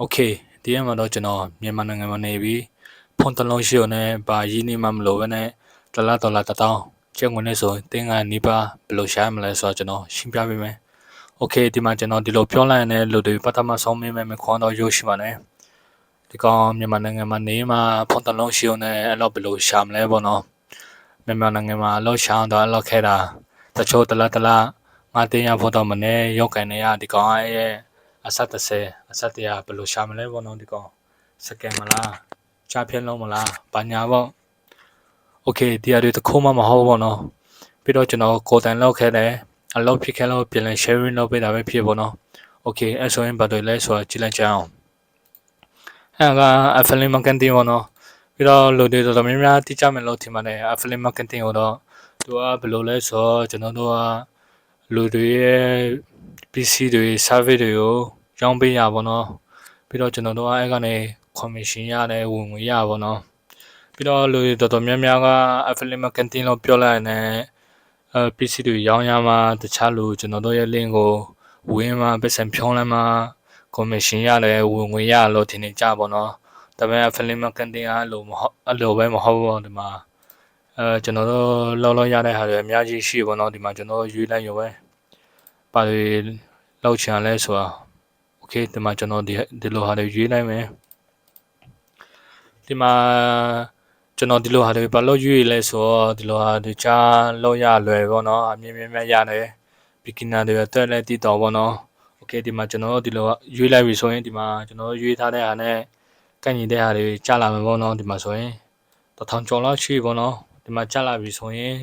โอเคဒီရက်မှာတော့ကျွန်တော်မြန်မာနိုင်ငံမှာနေပြီးဖုန်းတစ်လုံးရှိုံနဲ့ဘာရင်းနှီးမှမလို့ပဲနဲ့ဒလာဒေါ်လာတစ်တောင်းကျပ်ငွေနဲ့ဆိုတင်းကနီးပါးဘယ်လိုရှာမလဲဆိုတော့ကျွန်တော်ရှင်းပြပေးမယ်โอเคဒီမှာကျွန်တော်ဒီလိုပြောလိုက်ရင်လည်းလူတွေပတ်သက်မှဆုံးမင်းမယ်ခွန်တော့ရုပ်ရှိပါနဲ့ဒီကောင်မြန်မာနိုင်ငံမှာနေမှာဖုန်းတစ်လုံးရှိုံနဲ့အဲ့လိုဘယ်လိုရှာမလဲပေါ့နော်မြန်မာနိုင်ငံမှာအလို့ရှာတော့အလို့ခဲတာတချို့တလားတလားငါတင်းရဖို့တော့မနေရောက်ကန်နေရဒီကောင်ရဲ့ အဆက်30အဆက်100ဘယ်လိုရှာမလဲပေါ့နော်ဒီကောင်စကန်မလားချဖြင်းလုံးမလားဘာညာပေါ့โอเคဒီအရတွေတခုမှမဟုတ်ပေါ့နော်ပြီးတော့ကျွန်တော်ကိုယ်တိုင်လောက်ခဲ့တယ်အလုပ်ဖြစ်ခဲ့လို့ပြန်လဲ sharing လုပ်ပေးတာပဲဖြစ်ပေါ့နော်โอเคအဲ့ဆိုရင်ဘာတွေလဲဆိုတော့ကြည့်လိုက်ကြအောင်အဲ့က affiliate marketing ပေါ့နော်ပြီးတော့လူတွေတော်တော်များများသိကြမယ်လို့ထင်ပါတယ် affiliate marketing ကိုတော့သူကဘယ်လိုလဲဆိုတော့ကျွန်တော်တို့ကလူတွေရဲ့ PC တွေ service တွေကိုရောင်းပေးရပါတော့ပြီးတော့ကျွန်တော်တို့ကအဲ့ကနေ commission ရတယ်ဝင်ငွေရပါတော့ပြီးတော့လူတွေတော်တော်များများက affiliate marketing လို့ပြောလိုက်ရင်အဲ PC တွေရောင်းရမှာတခြားလူကျွန်တော်တို့ရဲ့ link ကိုဝင်မှာပတ်စံဖြုံးလိုက်မှာ commission ရတယ်ဝင်ငွေရလို့ထင်နေကြပါတော့ဒါပေမဲ့ affiliate marketing ကလို့မဟုတ်အဲ့လိုပဲမဟုတ်ဘူးဒီမှာအဲကျွန်တော်တို့လောက်လောက်ရတဲ့ဟာတွေအများကြီးရှိပါတော့ဒီမှာကျွန်တော်ရွေးလိုက်ရုံပဲ ပါတွေလောက်ချင်လဲဆိုတာโอเคဒီမှာကျွန်တော်ဒီဒီလိုဟာတွေရွေးလိုက်မယ်ဒီမှာကျွန်တော်ဒီလိုဟာတွေဘာလို့ရွေးလဲဆိုတော့ဒီလိုဟာဒီချာလောက်ရလွယ်ပေါ့နော်အမြင်မြင်မြတ်ရတယ် beginner တွေအတွက်လည်းတည်တော်ပေါ့နော်โอเคဒီမှာကျွန်တော်ဒီလိုရွေးလိုက်ပြီဆိုရင်ဒီမှာကျွန်တော်ရွေးထားတဲ့ဟာနဲ့ကန့်ညီတဲ့ဟာတွေကြာလာမယ်ပေါ့နော်ဒီမှာဆိုရင်တထောင်ကျော်လောက်ရှိပေါ့နော်ဒီမှာကြာလာပြီဆိုရင်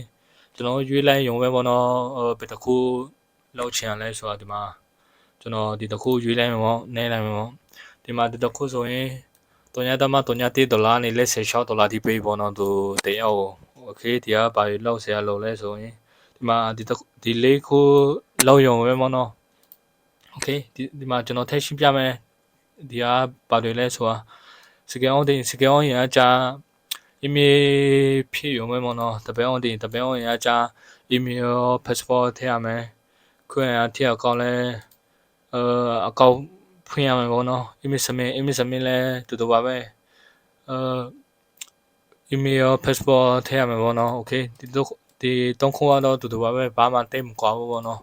ကျွန်တော်ရွေးလိုက်ရုံပဲပေါ့နော်ဟိုဘယ်တစ်ခု လောက်ချင်လဲဆိုတော့ဒီမှာကျွန်တော်ဒီတစ်ခုရွေးလိုက်မှာပေါ့နဲလိုက်မှာပေါ့ဒီမှာဒီတစ်ခုဆိုရင်3.3ဒေါ်လာနဲ့လက်16ဒေါ်လာဒီပေးပေါ့နော်သူတယောက်โอเคဒီကဘာလောက်ဆရာလောက်လဲဆိုရင်ဒီမှာဒီဒီလေးခုလောက်ရုံပဲပေါ့နော်โอเคဒီဒီမှာကျွန်တော်ထည့်ရှင်းပြမယ်ဒီကဘာတွေလဲဆိုတာစကန်အောင်တင်စကန်အောင်ရအကြအီးမေးလ်ဖြည့်ရုံပဲပေါ့နော်တပည့်အောင်တင်တပည့်အောင်ရအကြအီးမေးလ် passport ထည့်ရမယ် ခွင့်အထည့်အကောင့်လဲအဲအကောင့်ဖွင့်ရမယ်ပေါ့နော် email submit email submit လဲတူတူပါပဲအဲ email passport ထည့်ရမယ်ပေါ့နော် okay ဒီတော့ဒီသုံးခုကတော့တူတူပါပဲဘာမှတိတ်မကွာဘူးပေါ့နော်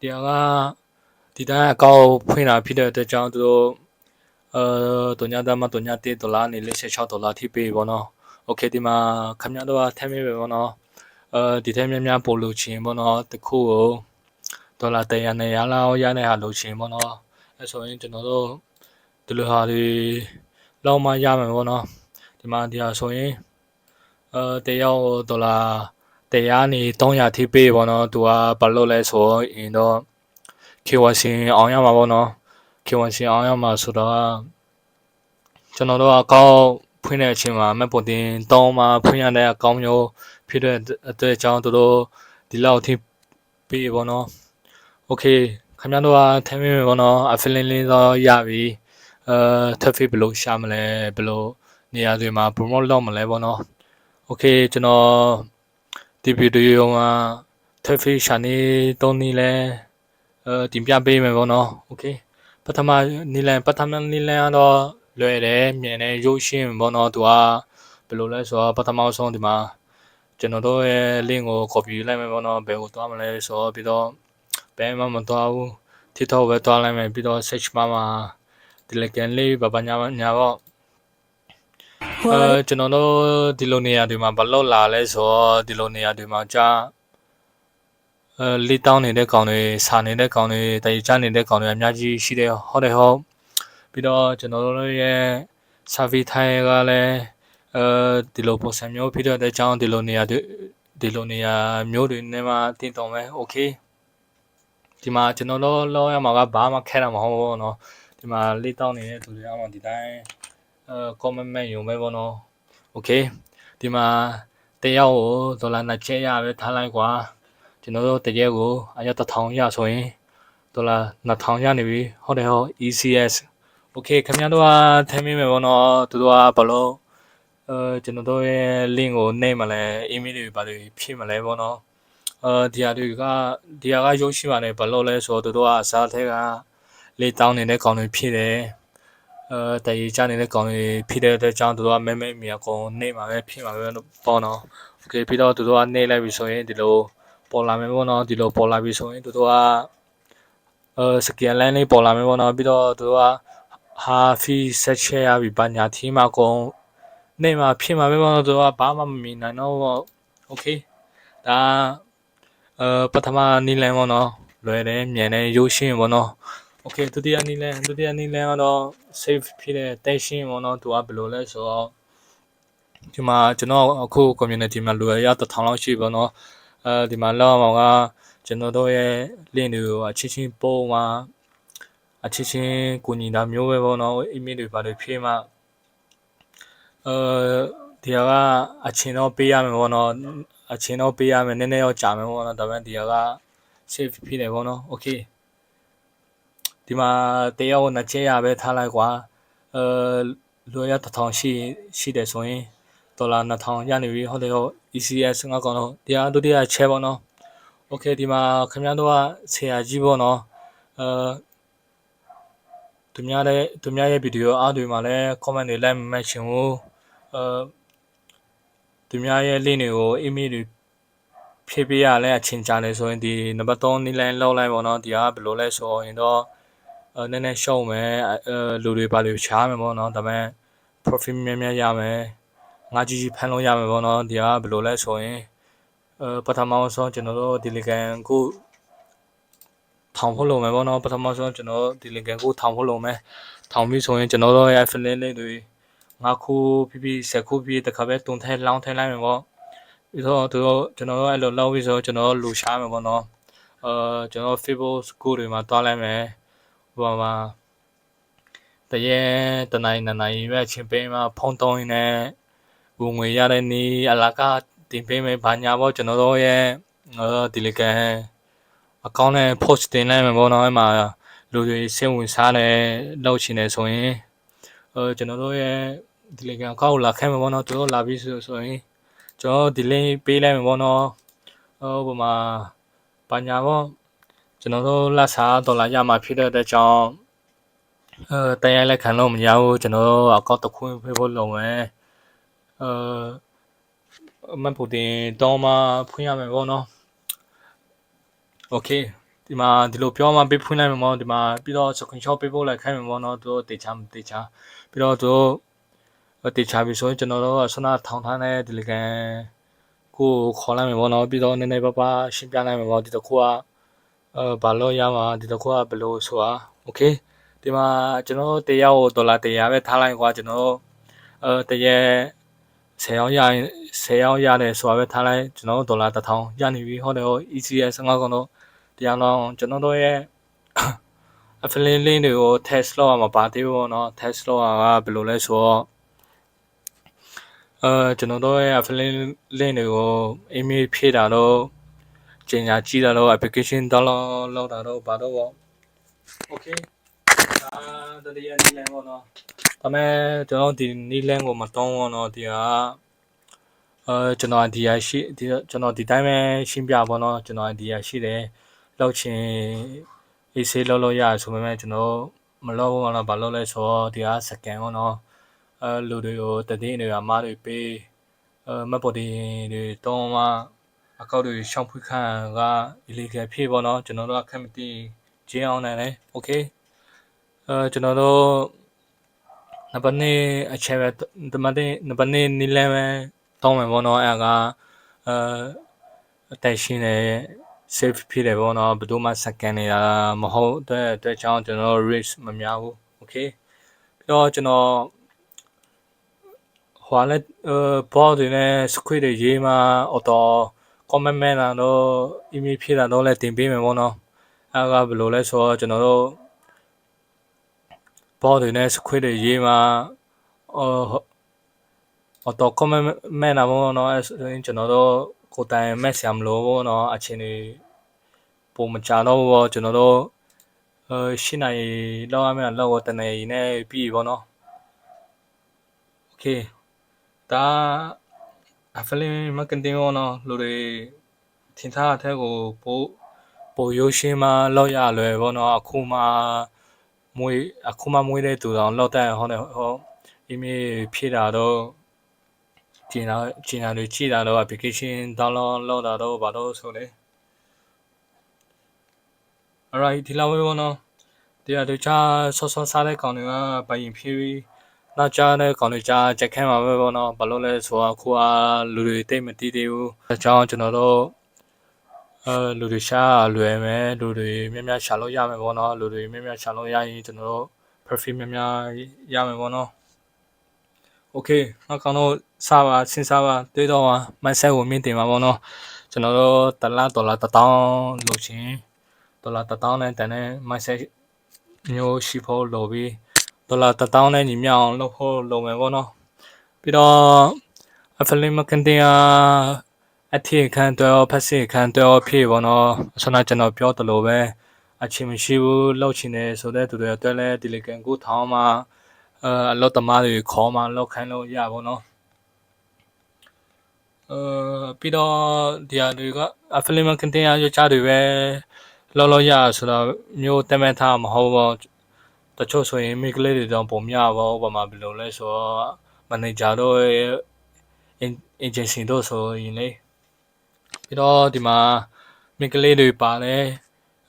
ဒီကဒီတိုင်းအကောင့်ဖွင့်တာဖြစ်တဲ့အတွက်ကြောင့်သူတို့အဲတုံညာတမတုံညာတေးဒေါ်လာနေ46ဒေါ်လာထိပေးပေါ့နော် okay ဒီမှာခမရတော့ထည့်မိပဲပေါ့နော် အဲဒီထဲများများပို့လို့ချင်ပေါ့နော်တခုကိုဒေါ်လာ100နဲ့ရလောက်ရတဲ့ဟာလို့ချင်ပေါ့နော်အဲဆိုရင်ကျွန်တော်တို့ဒီလိုဟာတွေလောက်မှရမယ်ပေါ့နော်ဒီမှာဒီဟာဆိုရင်အဲတယောက်ဒေါ်လာ100နေ300ထိပေးပေါ့နော်သူကဘာလို့လဲဆိုရင်တော့ KYC အောင်ရမှာပေါ့နော် KYC အောင်ရမှာဆိုတော့ကျွန်တော်တို့အကောင့်ဖွင့်တဲ့အချိန်မှာမက်ပေါ်တင်တောင်းမှာဖွင့်ရတဲ့အကောင့်မျိုး ဖြစ်တဲ့အတွက်ကြောင့်တို့ဒီလောက်ထိပေးပေါ့နော်โอเคခင်ဗျားတို့ကထမ်းမိမယ်ပေါ့နော် affiliate link တော့ရပြီအဲ traffic ဘယ်လိုရှာမလဲဘယ်လိုနေရာတွေမှာ promote လုပ်မလဲပေါ့နော်โอเคကျွန်တော်ဒီဗီဒီယိုမှာ traffic ရှာနေတုံးနေလဲအဲတင်ပြပေးမယ်ပေါ့နော်โอเคပထမနီလန်ပထမနီလန်ကတော့လွယ်တယ်မြင်တယ်ရုပ်ရှင်ပေါ့နော်သူကဘယ်လိုလဲဆိုတော့ပထမဆုံးဒီမှာ ကျွန်တော်တို့ရဲ့ link ကို copy လိုက်မယ်ပေါ့နော်ဘယ်ကိုသွားမလဲဆိုတော့ပြီးတော့ဘယ်မှမသွားဘူး TikTok ပဲသွားလိုက်မယ်ပြီးတော့ search bar မှာ Telegram လေးဘာဘာညာညာပေါ့အဲကျွန်တော်တို့ဒီလိုနေရာတွေမှာဘာလို့လာလဲဆိုတော့ဒီလိုနေရာတွေမှာကြာအဲလီတောင်းနေတဲ့ကောင်တွေစာနေတဲ့ကောင်တွေတည်ကြနေတဲ့ကောင်တွေအများကြီးရှိတယ်ဟုတ်တယ်ဟုတ်ပြီးတော့ကျွန်တော်တို့ရဲ့ survey ထိုင်ကလည်း အဲဒီလိုပုံစံမျိုးဖြစ်တဲ့အကြောင်းဒီလိုနေရာဒီလိုနေရာမျိုးတွေနဲ့မှတည်တော်မယ် okay ဒီမှာကျွန်တော်တို့လောရမှာကဘာမှခဲတာမဟုတ်ဘူးเนาะဒီမှာလေးတောင်းနေတဲ့သူတွေအမှဒီတိုင်းအဲ comment မဲ့ရုံပဲပေါ့နော် okay ဒီမှာတယောက်ကိုဒေါ်လာ2ချက်ရပဲထားလိုက်ကွာကျွန်တော်တို့တရက်ကိုအရ1000ရဆိုရင်ဒေါ်လာ2000ရနေပြီဟုတ်တယ်ဟုတ် ECS okay ခင်ဗျားတို့ကထမ်းမိမယ်ပေါ့နော်သူတို့ကဘလို့ အဲကျွန်တော်တို့ရဲ့ link ကိုနှိမ့်မလဲ email တွေပါတွေဖြည့်မလဲပေါ့နော်အဲဒီဟာတွေကဒီဟာကရုပ်ရှိပါတယ်ဘယ်လိုလဲဆိုတော့သူတို့ကအစားထဲက လေတောင်းနေတဲ့ကောင်တွေဖြစ်တယ်အဲတရေချနေတဲ့ကောင်တွေဖြစ်တဲ့အတွက်ကြောင့်သူတို့ကမဲမဲမြေကောင်နေမှာပဲဖြစ်မှာပဲလို့ပေါ့နော်โอเคပြီးတော့သူတို့ကနေလိုက်ပြီဆိုရင်ဒီလိုပေါ်လာမယ်ပေါ့နော်ဒီလိုပေါ်လာပြီဆိုရင်သူတို့ကအဲစကန်လန်လေးပေါ်လာမယ်ပေါ့နော်ပြီးတော့သူတို့ကဟာဖီဆက်ချရပြီဘာညာသီးမှာကောင် နေမှာဖြစ်မှာပဲပေါ့နော်သူတို့ကဘာမှမမြင်နိုင်တော့โอเคဒါအဲပထမနီလန်ပေါ့နော်လွယ်တယ်မြန်တယ်ရိုးရှင်းပေါ့နော်โอเคဒုတိယနီလန်ဒုတိယနီလန်ကတော့ save ဖြစ်တဲ့တက်ရှင်းပေါ့နော်သူကဘယ်လိုလဲဆိုတော့ဒီမှာကျွန်တော်အခု community မှာလူရရ1000လောက်ရှိပါတော့အဲဒီမှာလောက်အောင်ကကျွန်တော်တို့ရဲ့ link တွေကိုအချင်းချင်းပို့မှာအချင်းချင်းကိုညီတာမျိုးပဲပေါ့နော် email တွေပါလို့ဖြည့်မှာအဲ ဒီကအချင်းတော့ပေးရမယ်ပေါ့နော်အချင်းတော့ပေးရမယ်နည်းနည်းတော့ကြာမယ်ပေါ့နော်ဒါပေမဲ့ဒီက save ဖြစ်တယ်ပေါ့နော် okay ဒီမှာတရားကိုနှစ်ချက်ရပဲထားလိုက်ကွာအဲလွယ်ရ1000ရှိရှိတယ်ဆိုရင်ဒေါ်လာ2000ရနေပြီဟုတ်တယ်ဟုတ် ECS ငါကောင်တော့တရားဒုတိယချက်ပေါ့နော် okay ဒီမှာခင်ဗျားတို့ကဆရာကြီးပေါ့နော်အဲ သူများတဲ့သူများရဲ့ဗီဒီယိုအားတွေမှာလည်း comment တွေ like မရှင်ဘူးအဲသူများရဲ့ link တွေကို email တွေဖြည့်ပေးရလဲအချင်းချတယ်ဆိုရင်ဒီနံပါတ်3နီးလိုင်းလောက်လိုက်ပေါ့နော်ဒီကဘယ်လိုလဲဆိုရင်တော့အဲနည်းနည်းရှုံးမယ်အဲလူတွေပါလို့ချားမယ်ပေါ့နော်ဒါပေမဲ့ profit များများရမယ်ငါကြီးကြီးဖမ်းလို့ရမယ်ပေါ့နော်ဒီကဘယ်လိုလဲဆိုရင်အဲပထမဆုံးကျွန်တော်တို့ဒီလီကန်ကို ထောင်ဖို့လုပ်မယ်ပေါ့နော်ပထမဆုံးကျွန်တော်ဒီလီကန်ကိုထောင်ဖို့လုပ်မယ်ထောင်ပြီးဆိုရင်ကျွန်တော်တို့ရဲ့ affiliate လေးတွေငါခုပြပြဆက်ခုပြတခါပဲတုံထဲလောင်းထဲလိုက်မယ်ပေါ့ပြီးတော့သူတို့ကျွန်တော်တို့အဲ့လိုလောက်ပြီးဆိုကျွန်တော်တို့လူရှားမယ်ပေါ့နော်အာကျွန်တော် Facebook school တွေမှာတွားလိုက်မယ်ဟိုမှာတရေတနိုင်နနိုင်ပဲချင်းပေးမှာဖုံးတုံးရင်းနဲ့ဝင်ငွေရတဲ့နီးအလာကတင်ပေးမယ်ဘာညာပေါ့ကျွန်တော်တို့ရဲ့ဒီလကန် အကောင့်နဲ့ post တင်လိုက်မယ်ပေါ့နော်အဲ့မှာလူတွေစိတ်ဝင်စားတယ်လောက်ချင်တယ်ဆိုရင်အဲကျွန်တော်တို့ရဲ့ဒီလကန်အကောင့်လာခိုင်းမယ်ပေါ့နော်သူတို့လာပြီးဆိုဆိုရင်ကျွန်တော်ဒီ link ပေးလိုက်မယ်ပေါ့နော်ဟိုပုံမှာဘာညာပေါ့ကျွန်တော်တို့လက်စားဒေါ်လာရမှာဖြစ်တဲ့အတွက်ကြောင့်အဲတရားလက်ခံလို့မရဘူးကျွန်တော်တို့အကောင့်တစ်ခုဖေးဖို့လုပ်မယ်အဲမပူတင်တော့မှဖွင့်ရမယ်ပေါ့နော် โอเคဒီမှာဒီလိုပြောမှပေးဖွင့်လိုက်မယ်ပေါ့ဒီမှာပြီးတော့ screenshot ပေးဖို့လိုက်ခိုင်းမယ်ပေါ့နော်သူတို့တေချာမတေချာပြီးတော့သူတို့တေချာပြီဆိုရင်ကျွန်တော်တို့ဆွနာထောင်ထားတဲ့ဒီလကန်ကိုခေါ်လိုက်မယ်ပေါ့နော်ပြီးတော့နည်းနည်းပါးပါးရှင်းပြလိုက်မယ်ပေါ့ဒီတစ်ခုကအဲဘာလို့ရမှာဒီတစ်ခုကဘယ်လိုဆိုတာโอเคဒီမှာကျွန်တော်တရက်ကိုဒေါ်လာ100ပဲထားလိုက်ကွာကျွန်တော်အဲတရက်10ရောက်ရရင်10ရောက်ရတယ်ဆိုတာပဲထားလိုက်ကျွန်တော်ဒေါ်လာ1000ရနေပြီဟုတ်တယ်ဟို ECS ငါကောင်တော့ တရားတော့ကျွန်တော်တို့ရဲ့ affiliate link တွေကို test လုပ်ရမှာပါသေးဘူးပေါ့နော် test လုပ်ရတာဘယ်လိုလဲဆိုတော့အဲကျွန်တော်တို့ရဲ့ affiliate link တွေကို email ဖြည့်တာတော့ကျင်ညာကြည့်တာတော့ application download လုပ်တာတော့ဘာတော့ပေါ့ okay အာတတိယနီလန်ပေါ့နော်ဒါမဲ့ကျွန်တော်ဒီနီလန်ကိုမတောင်းဘောနော်ဒီကအဲကျွန်တော်ဒီရရှိဒီကျွန်တော်ဒီတိုင်းပဲရှင်းပြပါတော့ကျွန်တော်ဒီရရှိတယ် လောက်ချင်အေးဆေးလောက်လောက်ရဆိုပေမဲ့ကျွန်တော်မလောက်ဘူးတော့ဘာလို့လဲဆိုတော့ဒီကစကန်ပေါ့နော်အဲလူတွေကိုတည်င်းတွေကမားတွေပေးအဲမတ်ပေါ်ဒီတွေတောင်းမှအကောက်တွေရှောင်းဖွေးခန့်က illegal ဖြစ်ပေါ့နော်ကျွန်တော်တို့ကခက်မသိကျင်းအောင်နိုင်တယ် okay အဲကျွန်တော်တို့နံပါတ်2အချက်ပဲနံပါတ်2နံပါတ်2နီလန်ပဲတောင်းမယ်ပေါ့နော်အဲကအဲအတက်ရှင်းတယ် safe ဖြစ်တယ်ပေါ့နော်ဘယ်သူမှစကန်နေတာမဟုတ်တဲ့အတွက်ကြောင့်ကျွန်တော် risk မများဘူး okay ပြီးတော့ကျွန်တော်ဟွာလက်ဘောတွေနဲ့ squid တွေရေးမှာအော်တော့ comment မဲ့တာတော့ email ဖြည့်တာတော့လည်းတင်ပေးမယ်ပေါ့နော်အဲကဘယ်လိုလဲဆိုတော့ကျွန်တော်တို့ဘောတွေနဲ့ squid တွေရေးမှာအော်အော်တော့ comment မဲ့တာပေါ့နော်အဲဆိုရင်ကျွန်တော်တို့ ကိုတိုင်မက်ဆရာမလို့ပေါ့နော်အချင်းတွေပုံမကြတော့ဘောကျွန်တော်တို့အဲရှင်းနိုင်လောက်ရမယ်လောက်တနေနဲ့ပြီးပေါ့နော်โอเคဒါအဖလင်းမကန်တင်ဘောနော်လူတွေထင်ထားတဲ့ကိုပို့ပိုရိုးရှင်းမှလောက်ရလွယ်ပေါ့နော်အခုမှ မွေးအခုမှမွေးတဲ့သူတော်လောက်တဲ့ဟောတယ်ဟောအင်းမေဖြည့်တာတော့ ကျင်တာကျင်တာတွေကြည့်တာတော့ application download လုပ်တာတော့ဘာလို့ဆိုလဲ alright ဒီလောက်ပဲပေါ့နော်တရားတခြားဆော့ဆော့စားတဲ့ကောင်တွေကဘယင်ဖြည့်ပြီးနောက်ကြားတဲ့ကောင်တွေကြားချက်ခဲမှာပဲပေါ့နော်ဘာလို့လဲဆိုတော့အခုကလူတွေတိတ်မတီးသေးဘူးအကြောင်းကျွန်တော်တို့အဲလူတွေရှာလွယ်မယ်လူတွေများများရှာလို့ရမယ်ပေါ့နော်လူတွေများများရှာလို့ရရင်ကျွန်တော်တို့ profit များများရမယ်ပေါ့နော် โอเคနောက်ကောင်တော့စပါစဉ်းစားပါတွေးတော့ပါမက်ဆက်ကိုမြင့်တင်ပါပေါ့နော်ကျွန်တော်တို့တလားဒေါ်လာ1000လို့ချင်းဒေါ်လာ1000နဲ့တန်တဲ့မက်ဆက်မျိုးရှိဖို့လိုပြီးဒေါ်လာ1000နဲ့ညီမျှအောင်လုပ်ဖို့လိုမယ်ပေါ့နော်ပြီးတော့ affiliate marketing အထည်ခံတော့ဖက်စစ်ခံတော့ဖြစ်ပေါ့နော်ဆိုတော့ကျွန်တော်ပြောသလိုပဲအချင်းမရှိဘူးလောက်ချင်တယ်ဆိုတဲ့သူတွေအတွက်လည်းဒီလေကန်ကိုထောင်းမှာ အဲအလောသမားတွေခေါ်မှလောက်ခိုင်းလို့ရပါတော့အဲပြီးတော့ဒီဟာတွေက affiliate marketing အရကြတွေပဲလောလောရဆိုတော့မျိုးတက်မဲ့ထားမဟုတ်ဘူးတချို့ဆိုရင်မိကလေးတွေတော့ပုံမြပါဥပမာဘယ်လိုလဲဆိုတော့ manager တို့ agency တို့ဆိုရင်လေပြီးတော့ဒီမှာမိကလေးတွေပါတယ်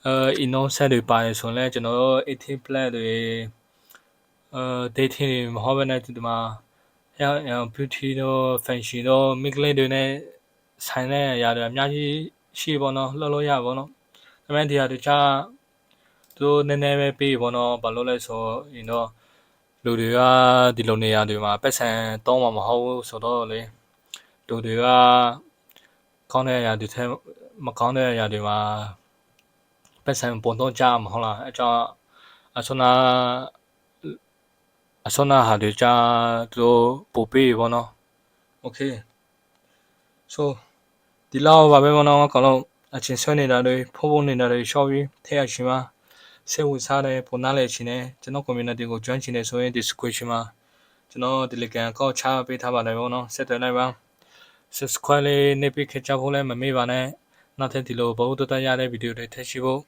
အဲ innocent တွေပါတယ်ဆိုရင်လည်းကျွန်တော်တို့18 plus တွေ အဲ dating တွေမဟုတ်ဘဲနဲ့ဒီမှာ hair and beauty တို့ fashion တို့မိကလေးတွေနဲ့ဆိုင်တဲ့အရာတွေအများကြီးရှိပေါ့နော်လှုပ်လို့ရပါပေါ့နော်ဒါပေမဲ့ဒီဟာတခြားသူတို့နည်းနည်းပဲပြီးပေါ့နော်ဘာလို့လဲဆိုရင်တော့လူတွေကဒီလိုနေရာတွေမှာပတ်စံတောင်းမှာမဟုတ်ဘူးဆိုတော့လေလူတွေကကောင်းတဲ့အရာတွေထဲမကောင်းတဲ့အရာတွေမှာပတ်စံပုံတော့ကြမှာဟုတ်လားအကြောင်းအဆွနာ အဆွနာဟာတွေကြသူတို့ပို့ပေးပေါ့နော်โอเค so ဒီလောက်ပါပဲပေါ့နော်ကောင်းလို့အချင်းဆွဲနေတာတွေဖိုးဖိုးနေတာတွေရှော့ပြီးထဲရရှင်ပါစိတ်ဝင်စားတဲ့ပုံနားလေရှင်နဲ့ကျွန်တော် community ကို join ချင်နေဆိုရင် description မှာကျွန်တော် Telegram ကောက်ချပေးထားပါတယ်ပေါ့နော်ဆက်သွယ်လိုက်ပါ subscribe လေးနေပြီးခကြဖို့လည်းမမေ့ပါနဲ့နောက်ထပ်ဒီလိုဘဝတတရတဲ့ဗီဒီယိုတွေထည့်ရှိဖို့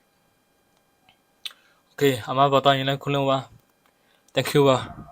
Okay အမဘာတော့ရင်လည်းခုလုံးပါ Thank you ပါ